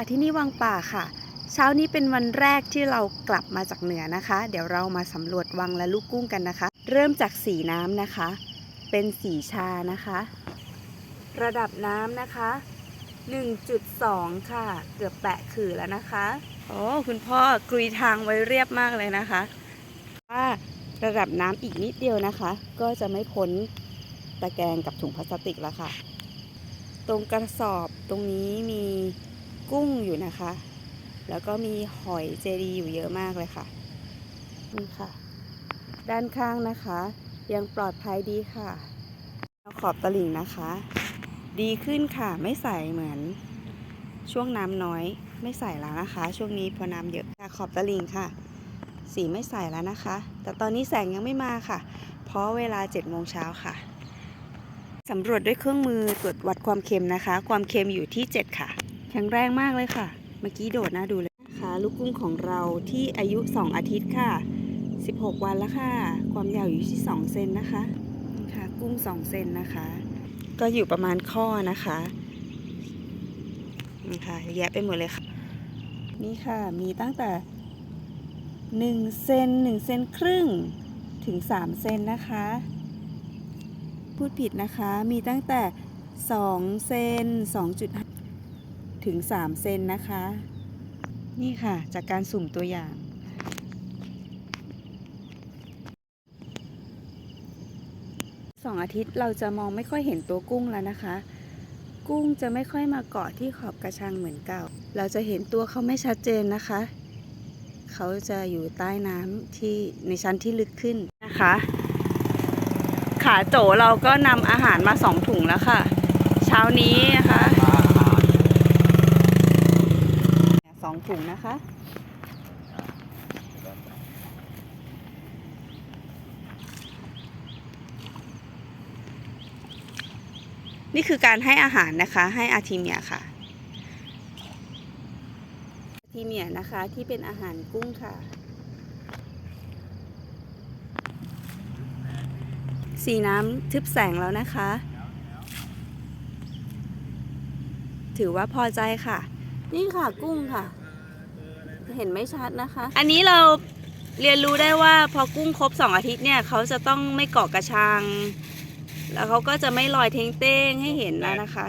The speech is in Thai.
ค่ะที่นี่วังป่าค่ะ เช้านี้เป็นวันแรกที่เรากลับมาจากเหนือนะคะ เดี๋ยวเรามาสำรวจวังและลูกกุ้งกันนะคะ เริ่มจากสีน้ำนะคะ เป็นสีชานะคะ ระดับน้ำนะคะ 1.2 ค่ะ เกือบแปะขื่อแล้วนะคะโอ้คุณพ่อกรุยทางไว้เรียบมากเลยนะคะว่าระดับน้ำอีกนิดเดียวนะคะ ก็จะไม่พ้นตะแกรงกับถุงพลาสติกแล้วค่ะ ตรงกระสอบตรงนี้มี กุ้งอยู่นะคะ แล้วก็มีหอยเจดีอยู่เยอะมากเลยค่ะ นี่ค่ะ ด้านข้างนะคะ ยังปลอดภัยดีค่ะขอบตลิ่งนะคะ ดีขึ้นค่ะ ไม่ใสเหมือน ช่วงน้ำน้อย ไม่ใสแล้วนะคะ ช่วงนี้พอน้ำเยอะค่ะขอบตลิ่งค่ะ สีไม่ใสแล้วนะคะ แต่ตอนนี้แสงยังไม่มาค่ะ เพราะเวลา7โมงเช้าค่ะสำรวจด้วยเครื่องมือตรวจวัดความเค็มนะคะ ความเค็มอยู่ที่ 7 ค่ะ แข็งแรงมากเลยค่ะ เมื่อกี้โดดน่าดูเลยนะคะลูกกุ้งของเราที่อายุ 2 อาทิตย์ค่ะ 16 วันแล้วค่ะ ความยาวอยู่ที่ 2 เซนนะคะนี่ค่ะ กุ้ง 2 เซนนะคะ ก็อยู่ประมาณข้อนะคะนี่ค่ะเยอะแยะไปหมดเลยค่ะ นี่ค่ะมีตั้งแต่1เซน1เซนครึ่งถึง 3 เซนนะคะ พูดผิดนะคะมีตั้งแต่ 2 เซน2.5 ถึง 3 เซนนะคะ นี่ค่ะจากการสุ่มตัวอย่าง สองอาทิตย์เราจะมองไม่ค่อยเห็นตัวกุ้งแล้วนะคะ กุ้งจะไม่ค่อยมาเกาะที่ขอบกระชังเหมือนเก่า เราจะเห็นตัวเขาไม่ชัดเจนนะคะ เขาจะอยู่ใต้น้ำที่ในชั้นที่ลึกขึ้นนะคะ ขาโจเราก็นำอาหารมาสองถุงแล้วค่ะ เช้านี้นะคะสอง ถุงนะคะ นี่คือการให้อาหารนะคะ ให้อาทีเมียค่ะอาทีเมียนะคะที่เป็นอาหารกุ้งค่ะ สีน้ำทึบแสงแล้วนะคะ ถือว่าพอใจค่ะ นี่ค่ะกุ้งค่ะ เห็นไม่ชัดนะคะ อันนี้เราเรียนรู้ได้ว่าพอกุ้งครบสองอาทิตย์เนี่ยเขาจะต้องไม่เกาะกระชัง แล้วเขาก็จะไม่ลอยเท้งเต้งให้เห็นแล้วนะคะ